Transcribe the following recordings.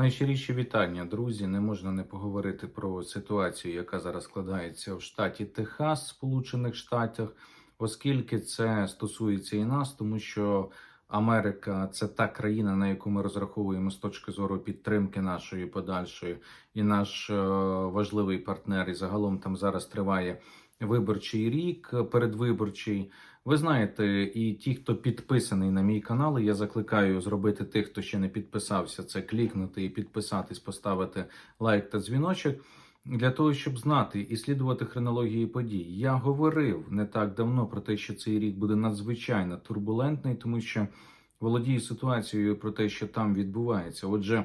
Найщиріші вітання, друзі. Не можна не поговорити про ситуацію, яка зараз складається в штаті Техас, Сполучених Штатах, оскільки це стосується і нас, тому що Америка це та країна, на яку ми розраховуємо з точки зору підтримки нашої подальшої, і наш е, важливий партнер. І загалом там зараз триває виборчий рік, передвиборчий. Ви знаєте, і ті, хто підписаний на мій канал, я закликаю зробити тих, хто ще не підписався, це клікнути і підписатись, поставити лайк та дзвіночок. Для того щоб знати і слідувати хронології подій, я говорив не так давно про те, що цей рік буде надзвичайно турбулентний, тому що володію ситуацією про те, що там відбувається. Отже,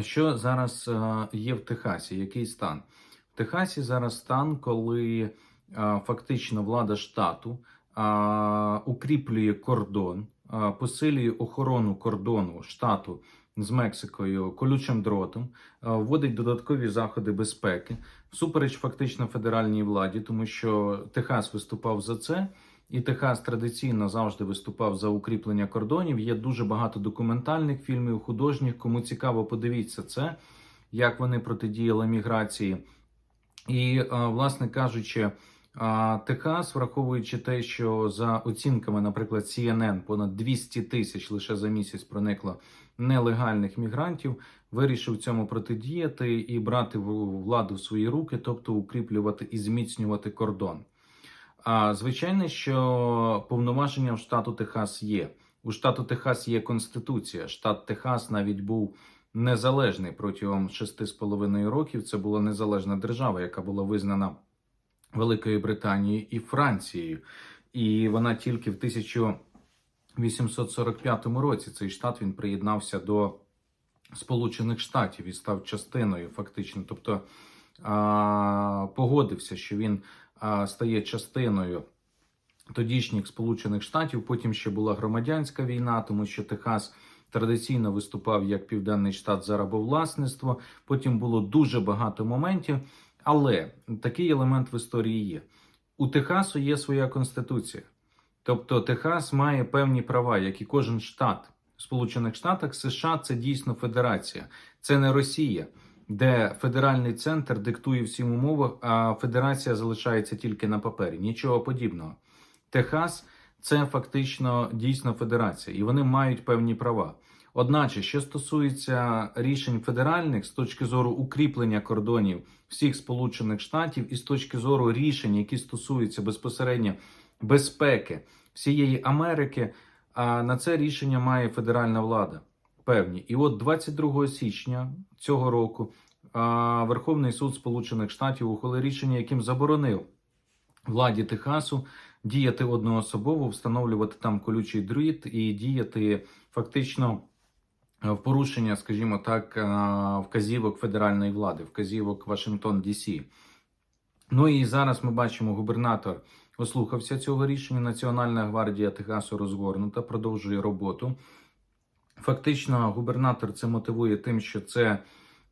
що зараз е, є в Техасі? Який стан? В Техасі зараз стан, коли е, фактично влада штату укріплює кордон, посилює охорону кордону штату з Мексикою колючим дротом, вводить додаткові заходи безпеки, всупереч фактично федеральній владі, тому що Техас виступав за це. І Техас традиційно завжди виступав за укріплення кордонів. Є дуже багато документальних фільмів, художніх. Кому цікаво, подивіться це, як вони протидіяли міграції. І, власне кажучи, Техас, враховуючи те, що за оцінками, наприклад, CNN, понад 200 тисяч лише за місяць проникло нелегальних мігрантів, вирішив цьому протидіяти і брати владу в свої руки, тобто укріплювати і зміцнювати кордон. А звичайно, що повноваження в штату Техас є. У штату Техас є конституція. Штат Техас навіть був незалежний протягом 6,5 років. Це була незалежна держава, яка була визнана. Великою Британією і Францією, і вона тільки в 1845 році цей штат він приєднався до Сполучених Штатів і став частиною, фактично, тобто погодився, що він стає частиною тодішніх Сполучених Штатів. Потім ще була громадянська війна, тому що Техас. Традиційно виступав як південний штат за рабовласництво. Потім було дуже багато моментів. Але такий елемент в історії є. У Техасу є своя конституція. Тобто Техас має певні права, як і кожен штат в Сполучених Штатах США це дійсно федерація, це не Росія, де федеральний центр диктує всім умови, а федерація залишається тільки на папері. Нічого подібного. Техас це фактично дійсно федерація, і вони мають певні права. Одначе, що стосується рішень федеральних з точки зору укріплення кордонів всіх Сполучених Штатів, і з точки зору рішень, які стосуються безпосередньо безпеки всієї Америки, а на це рішення має федеральна влада. Певні, і от 22 січня цього року Верховний суд Сполучених Штатів ухвалив рішення, яким заборонив владі Техасу діяти одноособово, встановлювати там колючий дріт і діяти фактично. Е, в порушення, скажімо так, е, вказівок федеральної влади, вказівок Вашингтон Дісі. Ну і зараз ми бачимо, губернатор ослухався цього рішення. Національна гвардія Техасу розгорнута, продовжує роботу. Фактично, губернатор це мотивує тим, що це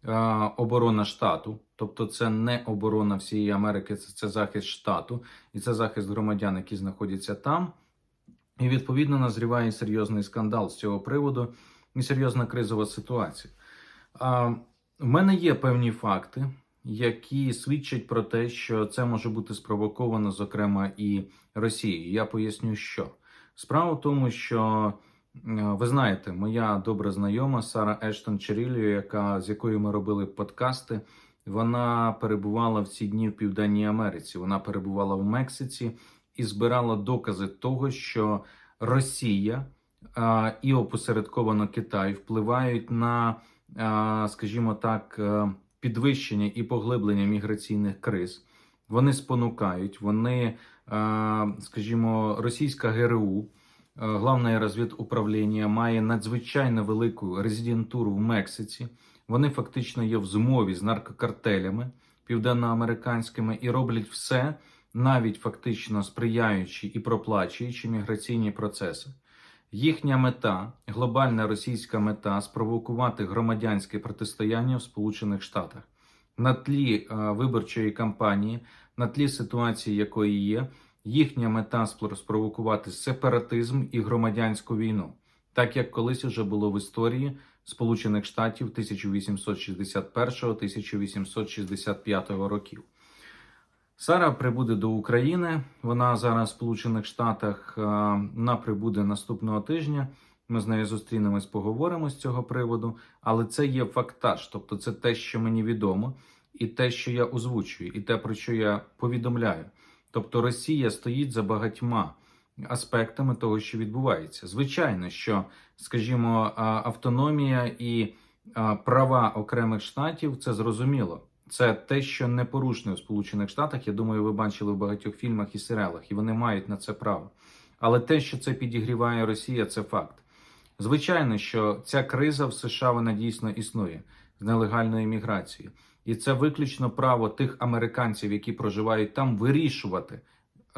е, оборона штату, тобто це не оборона всієї Америки, це, це захист штату і це захист громадян, які знаходяться там. І відповідно назріває серйозний скандал з цього приводу серйозна кризова ситуація. А, В мене є певні факти, які свідчать про те, що це може бути спровоковано, зокрема, і Росією. Я поясню, що справа в тому, що ви знаєте, моя добра знайома Сара Ештон Черілію, яка з якою ми робили подкасти. Вона перебувала в ці дні в Південній Америці. Вона перебувала в Мексиці і збирала докази того, що Росія і опосередковано Китай впливають на, скажімо так, е, підвищення і поглиблення міграційних криз. Вони спонукають, вони, скажімо, російська ГРУ, е, головне розвідуправління, має надзвичайно велику резидентуру в Мексиці. Вони фактично є в змові з наркокартелями південноамериканськими і роблять все, навіть фактично сприяючи і проплачуючи міграційні процеси. Їхня мета, глобальна російська мета спровокувати громадянське протистояння в Сполучених Штатах на тлі е, виборчої кампанії, на тлі ситуації, якої є, їхня мета спровокувати сепаратизм і громадянську війну. так як колись уже було в історії Сполучених Штатів 1861-1865 років. Сара прибуде до України. Вона зараз в Сполучених Штатах. е, Вона прибуде наступного тижня. Ми з нею зустрінемось, поговоримо з цього приводу. Але це є фактаж, тобто це те, що мені відомо, і те, що я озвучую, і те, про що я повідомляю. Тобто Росія стоїть за багатьма аспектами того, що відбувається. Звичайно, що, скажімо, автономія і права окремих штатів це зрозуміло. Це те, що не порушне у Сполучених Штатах. Я думаю, ви бачили в багатьох фільмах і серіалах, і вони мають на це право. Але те, що це підігріває Росія, це факт. Звичайно, що ця криза в США вона дійсно існує з нелегальною міграцією, і це виключно право тих американців, які проживають там, вирішувати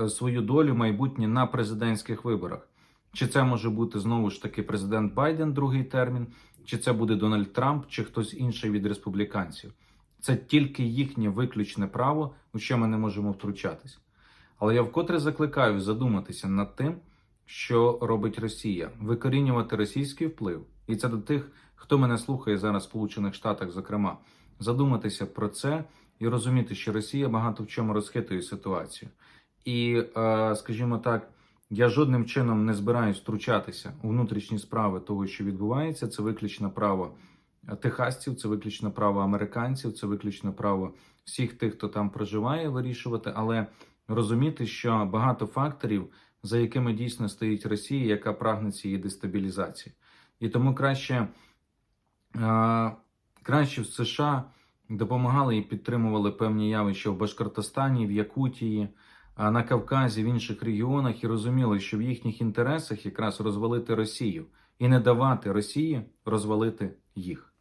е, свою долю майбутнє на президентських виборах. Чи це може бути знову ж таки президент Байден другий термін, чи це буде Дональд Трамп, чи хтось інший від республіканців. Це тільки їхнє виключне право, у що ми не можемо втручатись. Але я вкотре закликаю задуматися над тим, що робить Росія, викорінювати російський вплив, і це до тих, хто мене слухає зараз в Сполучених Штатах, зокрема, задуматися про це і розуміти, що Росія багато в чому розхитує ситуацію. І, е, скажімо так, я жодним чином не збираюсь втручатися у внутрішні справи того, що відбувається. Це виключно право техасців, це виключно право американців, це виключно право всіх тих, хто там проживає, вирішувати, але розуміти, що багато факторів, за якими дійсно стоїть Росія, яка прагне цієї дестабілізації. І тому краще, е, краще в США допомагали і підтримували певні явища в Башкортостані, в Якутії, а на Кавказі, в інших регіонах і розуміли, що в їхніх інтересах якраз розвалити Росію і не давати Росії розвалити їх.